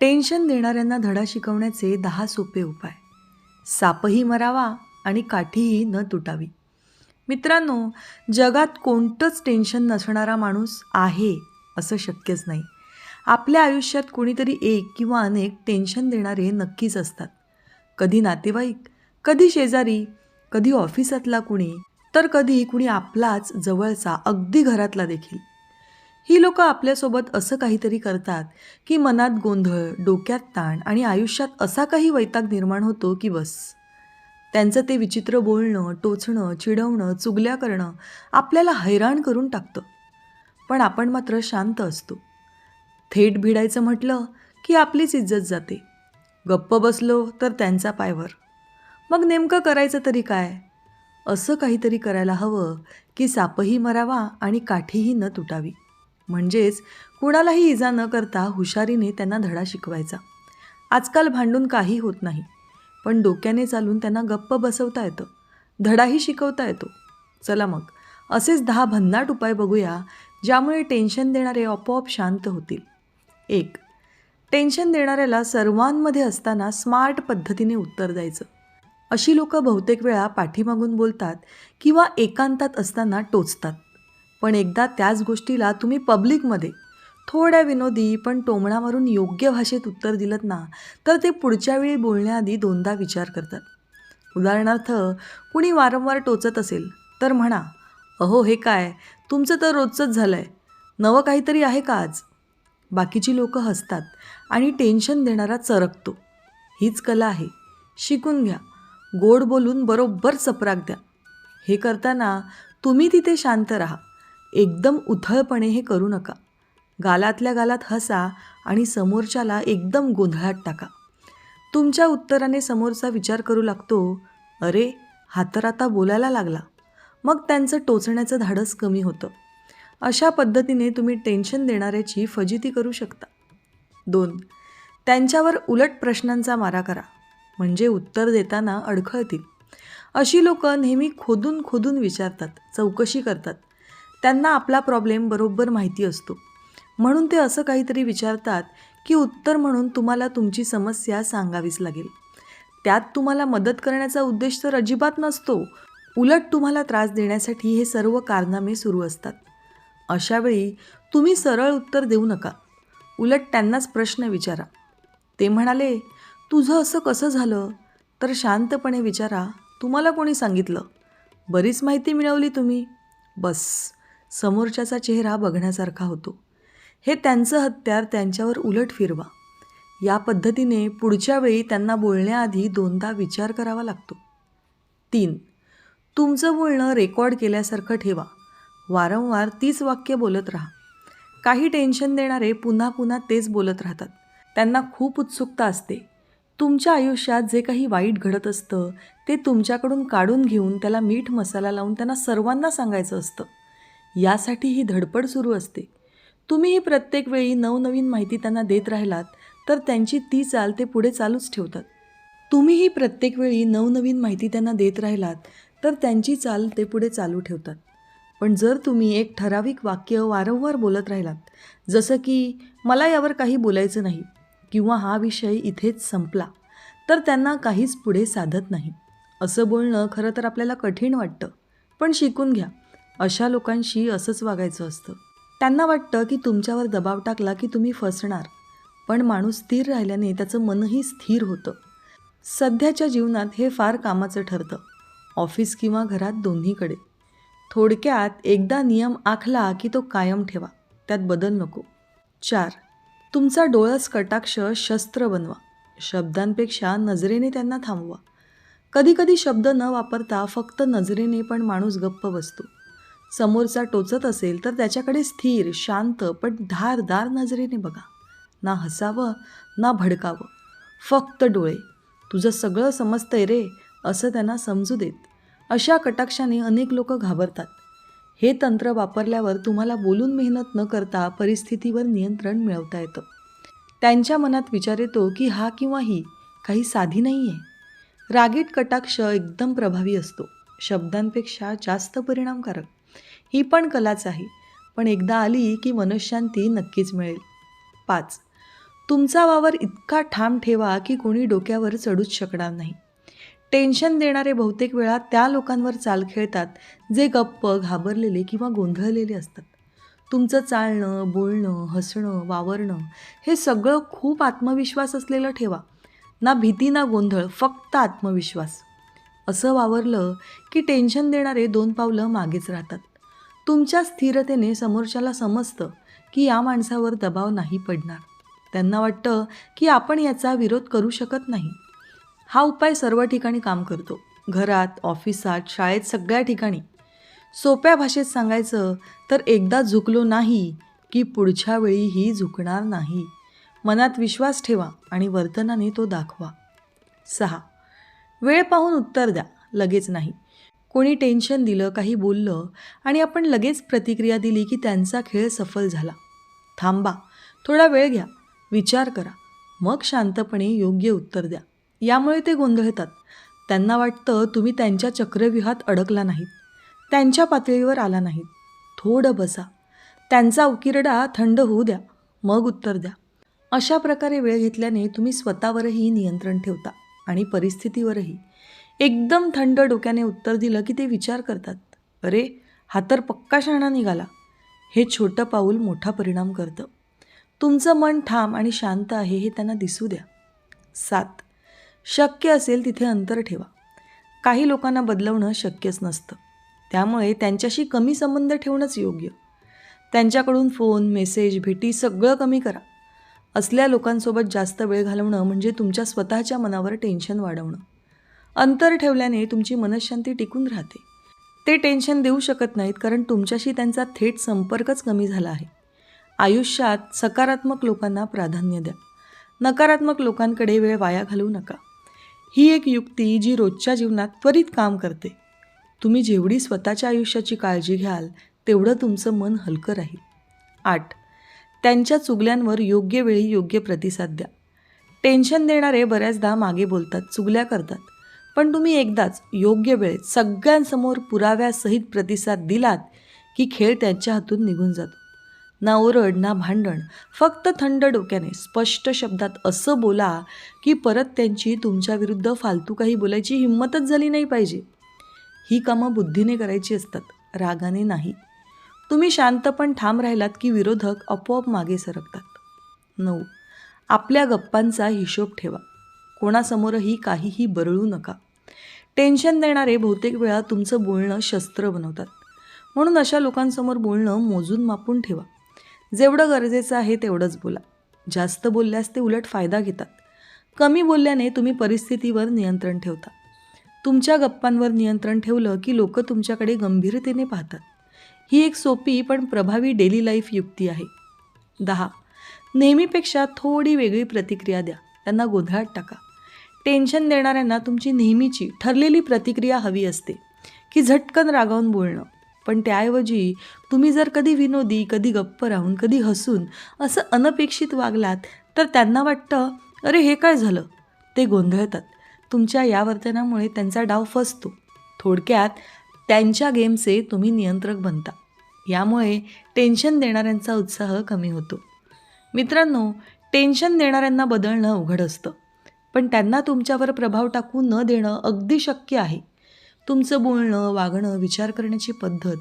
Tension देणाऱ्यांना धडा शिकवण्याचे दहा सोपे उपाय. सापही मरावा आणि काठीही न तुटावी. मित्रांनो जगात कोणतंच टेन्शन नसणारा माणूस आहे असं शक्यच नाही. आपल्या आयुष्यात कोणीतरी एक किंवा अनेक टेन्शन देणारे नक्कीच असतात. कधी नातेवाईक कधी शेजारी कधी ऑफिसातला कुणी तर कधी कुणी आपलाच जवळचा अगदी घरातला देखील. ही लोकं आपल्यासोबत असं काहीतरी करतात की मनात गोंधळ डोक्यात ताण आणि आयुष्यात असा काही वैताग निर्माण होतो की बस. त्यांचं ते विचित्र बोलणं टोचणं चिडवणं चुगल्या करणं आपल्याला हैराण करून टाकतं. पण आपण मात्र शांत असतो. थेट भिडायचं म्हटलं की आपलीच इज्जत जाते. गप्प बसलो तर त्यांचा पायवर. मग नेमकं करायचं तरी काय? असं काहीतरी करायला हवं की सापही मरावा आणि काठीही न तुटावी. म्हणजेच कुणालाही इजा न करता हुशारीने त्यांना धडा शिकवायचा. आजकाल भांडून काही होत नाही पण डोक्याने चालून त्यांना गप्प बसवता येतं धडाही शिकवता येतो. चला मग असेच दहा भन्नाट उपाय बघूया ज्यामुळे टेन्शन देणारे आपोआप शांत होतील. एक टेन्शन देणाऱ्याला सर्वांमध्ये असताना स्मार्ट पद्धतीने उत्तर द्यायचं. अशी लोकं बहुतेक वेळा पाठीमागून बोलतात किंवा एकांतात असताना टोचतात. पण एकदा त्याच गोष्टीला तुम्ही पब्लिकमध्ये थोड्या विनोदी पण टोमणावरून योग्य भाषेत उत्तर दिलं ना तर ते पुढच्या वेळी बोलण्याआधी दोनदा विचार करतात. उदाहरणार्थ कुणी वारंवार टोचत असेल तर म्हणा अहो हे काय? तुमचं तर रोजचंच झालं आहे नवं काहीतरी आहे का आज? बाकीची लोकं हसतात आणि टेन्शन देणारा चरकतो. हीच कला आहे. शिकून घ्या. गोड बोलून बरोबर चपराक द्या. हे करताना तुम्ही तिथे शांत राहा. एकदम उथळपणे हे करू नका. गालातल्या गालात हसा आणि समोरच्याला एकदम गोंधळात टाका. तुमच्या उत्तराने समोरचा विचार करू लागतो अरे हा तर आता बोलायला लागला. मग त्यांचं टोचण्याचं धाडस कमी होतं. अशा पद्धतीने तुम्ही टेन्शन देणाऱ्याची फजिती करू शकता. दोन त्यांच्यावर उलट प्रश्नांचा मारा करा म्हणजे उत्तर देताना अडखळतील. अशी लोकं नेहमी खोदून खोदून विचारतात चौकशी करतात. त्यांना आपला प्रॉब्लेम बरोबर माहिती असतो. म्हणून ते असं काहीतरी विचारतात की उत्तर म्हणून तुम्हाला तुमची समस्या सांगावीच लागेल. त्यात तुम्हाला मदत करण्याचा उद्देश तर अजिबात नसतो. उलट तुम्हाला त्रास देण्यासाठी हे सर्व कारनामे सुरू असतात. अशावेळी तुम्ही सरळ उत्तर देऊ नका. उलट त्यांनाच प्रश्न विचारा. ते म्हणाले तुझं असं कसं झालं तर शांतपणे विचारा तुम्हाला कोणी सांगितलं? बरीच माहिती मिळवली तुम्ही. बस. समोरच्याचा चेहरा बघण्यासारखा होतो. हे त्यांचं हत्यार त्यांच्यावर उलट फिरवा. या पद्धतीने पुढच्या वेळी त्यांना बोलण्याआधी दोनदा विचार करावा लागतो. तीन तुमचं बोलणं रेकॉर्ड केल्यासारखं ठेवा. वारंवार तीच वाक्य बोलत राहा. काही टेन्शन देणारे पुन्हा पुन्हा तेच बोलत राहतात. त्यांना खूप उत्सुकता असते. तुमच्या आयुष्यात जे काही वाईट घडत असतं ते तुमच्याकडून काढून घेऊन त्याला मीठ मसाला लावून त्यांना सर्वांना सांगायचं असतं. यासाठी ही धडपड सुरू असते. तुम्हीही प्रत्येक वेळी नवनवीन माहिती त्यांना देत राहिलात तर त्यांची ती चाल ते पुढे चालूच ठेवतात. तुम्हीही प्रत्येक वेळी नवनवीन माहिती त्यांना देत राहिलात तर त्यांची चाल ते पुढे चालू ठेवतात. पण जर तुम्ही एक ठराविक वाक्य वारंवार बोलत राहिलात जसं की मला यावर काही बोलायचं नाही किंवा हा विषय इथेच संपला तर त्यांना काहीच पुढे साधत नाही. असं बोलणं खरं तर आपल्याला कठीण वाटतं. पण शिकून घ्या. अशा लोकांशी असंच वागायचं असतं. त्यांना वाटतं की तुमच्यावर दबाव टाकला की तुम्ही फसणार. पण माणूस स्थिर राहिल्याने त्याचं मनही स्थिर होतं. सध्याच्या जीवनात हे फार कामाचं ठरतं. ऑफिस किंवा घरात दोन्हीकडे. थोडक्यात एकदा नियम आखला की तो कायम ठेवा. त्यात बदल नको. चार. तुमचा डोळस कटाक्ष शस्त्र बनवा. शब्दांपेक्षा नजरेने त्यांना थांबवा. कधीकधी शब्द न वापरता फक्त नजरेने पण माणूस गप्प बसतो. समोरचा टोचत असेल तर त्याच्याकडे स्थिर शांत पण धारदार नजरेने बघा. ना हसावं ना भडकावं. फक्त डोळे. तुझं सगळं समजतंय रे असं त्यांना समजू देत. अशा कटाक्षाने अनेक लोक घाबरतात. हे तंत्र वापरल्यावर तुम्हाला बोलून मेहनत न करता परिस्थितीवर नियंत्रण मिळवता येतं. त्यांच्या मनात विचार येतो की हा किंवा ही काही साधी नाही आहे रागीट कटाक्ष एकदम प्रभावी असतो. शब्दांपेक्षा जास्त परिणामकारक. ही पण कलाच आहे. पण एकदा आली की मनशांती नक्कीच मिळेल. पाच. तुमचा वावर इतका ठाम ठेवा की कोणी डोक्यावर चढूच शकणार नाही. टेन्शन देणारे बहुतेक वेळा त्या लोकांवर चाल खेळतात जे गप्प घाबरलेले किंवा गोंधळलेले असतात. तुमचं चालणं बोलणं हसणं वावरणं हे सगळं खूप आत्मविश्वास असलेलं ठेवा. ना भीती ना गोंधळ फक्त आत्मविश्वास. असं वावरलं की टेन्शन देणारे दोन पावलं मागेच राहतात. तुमच्या स्थिरतेने समोरच्याला समजतं की या माणसावर दबाव नाही पडणार. त्यांना वाटतं की आपण याचा विरोध करू शकत नाही. हा उपाय सर्व ठिकाणी काम करतो. घरात ऑफिसात शाळेत सगळ्या ठिकाणी. सोप्या भाषेत सांगायचं तर एकदा झुकलो नाही की पुढच्या वेळी ही झुकणार नाही. मनात विश्वास ठेवा आणि वर्तनाने तो दाखवा. सहा. वेळ पाहून उत्तर द्या. लगेच नाही. कोणी टेन्शन दिलं काही बोललं आणि आपण लगेच प्रतिक्रिया दिली की त्यांचा खेळ सफल झाला. थांबा थोडा वेळ घ्या विचार करा मग शांतपणे योग्य उत्तर द्या. यामुळे ते गोंधळतात त्यांना वाटतं तुम्ही त्यांच्या चक्रव्यूहात अडकला नाहीत. त्यांच्या पातळीवर आला नाहीत. थोडं बसा. त्यांचा उकिरडा थंड होऊ द्या मग उत्तर द्या. अशा प्रकारे वेळ घेतल्याने तुम्ही स्वतःवरही नियंत्रण ठेवता आणि परिस्थितीवरही. एकदम थंड डोक्याने उत्तर दिलं की ते विचार करतात. अरे हा तर पक्का शहाणा निघाला. हे छोटं पाऊल मोठा परिणाम करतं. तुमचं मन ठाम आणि शांत आहे हे त्यांना दिसू द्या. सात. शक्य असेल तिथे अंतर ठेवा. काही लोकांना बदलवणं शक्यच नसतं. त्यामुळे त्यांच्याशी कमी संबंध ठेवणंच योग्य. त्यांच्याकडून फोन मेसेज भेटी सगळं कमी करा. असल्या लोकांसोबत जास्त वेळ घालवणं म्हणजे तुमच्या स्वतःच्या मनावर टेन्शन वाढवणं. अंतर ठेवल्याने तुमची मनशांती टिकून राहते. ते टेन्शन देऊ शकत नाहीत कारण तुमच्याशी त्यांचा थेट संपर्कच कमी झाला आहे. आयुष्यात सकारात्मक लोकांना प्राधान्य द्या. नकारात्मक लोकांकडे वेळ वाया घालवू नका. ही एक युक्ती जी रोजच्या जीवनात त्वरित काम करते. तुम्ही जेवढी स्वतःच्या आयुष्याची काळजी घ्याल तेवढं तुमचं मन हलकं राहील. आठ. त्यांच्या चुगल्यांवर योग्य वेळी योग्य प्रतिसाद द्या. टेन्शन देणारे बऱ्याचदा मागे बोलतात चुगल्या करतात. पण तुम्ही एकदाच योग्य वेळेत सगळ्यांसमोर पुराव्यासहित प्रतिसाद दिलात की खेळ त्यांच्या हातून निघून जातो. ना ओरड ना भांडण. फक्त थंड डोक्याने स्पष्ट शब्दात असं बोला की परत त्यांची तुमच्याविरुद्ध फालतू काही बोलायची हिंमतच झाली नाही पाहिजे. ही कामं बुद्धीने करायची असतात रागाने नाही. तुम्ही शांत पण ठाम राहिलात की विरोधक आपोआप मागे सरकतात. नऊ. आपल्या गप्पांचा हिशोब ठेवा. कोणासमोरही काहीही बरळू नका. टेन्शन देणारे बहुतेक वेळा तुमचं बोलणं शस्त्र बनवतात. म्हणून अशा लोकांसमोर बोलणं मोजून मापून ठेवा. जेवढं गरजेचं आहे तेवढंच बोला. जास्त बोलल्यास ते उलट फायदा घेतात. कमी बोलल्याने तुम्ही परिस्थितीवर नियंत्रण ठेवता. तुमच्या गप्पांवर नियंत्रण ठेवलं की लोक तुमच्याकडे गंभीरतेने पाहतात. ही एक सोपी पण प्रभावी डेली लाईफ युक्ती आहे. दहा. नेहमीपेक्षा थोडी वेगळी प्रतिक्रिया द्या. त्यांना गोंधळात टाका. टेन्शन देणाऱ्यांना तुमची नेहमीची ठरलेली प्रतिक्रिया हवी असते की झटकन रागावून बोलणं. पण त्याऐवजी तुम्ही जर कधी विनोदी कधी गप्प राहून कधी हसून असं अनपेक्षित वागलात तर त्यांना वाटतं अरे हे काय झालं? ते गोंधळतात. तुमच्या या वर्तनामुळे त्यांचा डाव फसतो. थोडक्यात त्यांच्या गेमचे तुम्ही नियंत्रक बनता. यामुळे टेन्शन देणाऱ्यांचा उत्साह कमी होतो. मित्रांनो टेन्शन देणाऱ्यांना बदलणं अवघड असतं. पण त्यांना तुमच्यावर प्रभाव टाकू न देणं अगदी शक्य आहे. तुमचं बोलणं वागणं विचार करण्याची पद्धत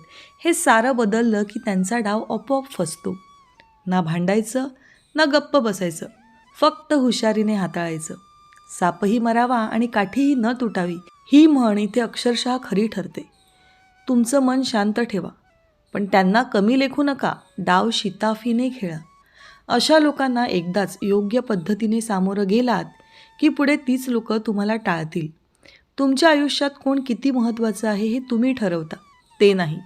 हे सारं बदललं की त्यांचा डाव आपोआप फसतो. ना भांडायचं ना गप्प बसायचं. फक्त हुशारीने हाताळायचं. सापही मरावा आणि काठीही न तुटावी ही म्हण इथे अक्षरशः खरी ठरते. तुमचं मन शांत ठेवा. पण त्यांना कमी लेखू नका डाव शिताफीने खेळा. अशा लोकांना एकदाच योग्य पद्धतीने सामोरं गेलात की पुढे तीच लोक तुम्हाला टाळतील. तुमच्या आयुष्यात कोण किती महत्त्वाचं आहे हे तुम्ही ठरवता. ते नाही.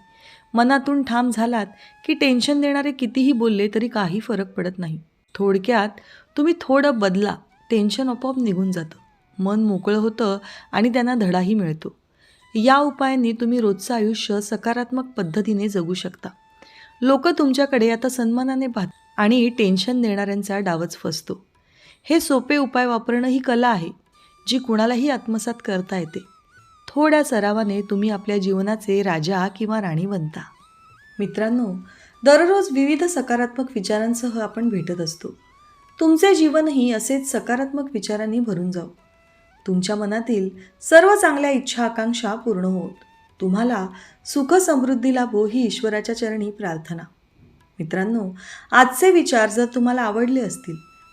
मनातून ठाम झालात की टेन्शन देणारे कितीही बोलले तरी काही फरक पडत नाही. थोडक्यात तुम्ही थोडं बदला टेन्शन आपोआप निघून जातं. मन मोकळं होतं आणि त्यांना धडाही मिळतो. या उपायांनी तुम्ही रोजचं आयुष्य सकारात्मक पद्धतीने जगू शकता. लोक तुमच्याकडे आता सन्मानाने पाहत आणि टेन्शन देणाऱ्यांचा डावच फसतो. हे सोपे उपाय वापरणं ही कला आहे जी कुणालाही आत्मसात करता येते. थोड्या सरावाने तुम्ही आपल्या जीवनाचे राजा किंवा राणी बनता. मित्रांनो दररोज विविध सकारात्मक विचारांसह आपण भेटत असतो. तुमचे जीवनही असेच सकारात्मक विचारांनी भरून जाऊ तुमच्या मनातील सर्व चांगल्या इच्छा आकांक्षा पूर्ण होत. तुम्हाला सुख समृद्धी लाभो ही ईश्वराच्या चरणी प्रार्थना. मित्रांनो आजचे विचार जर तुम्हाला आवडले असतील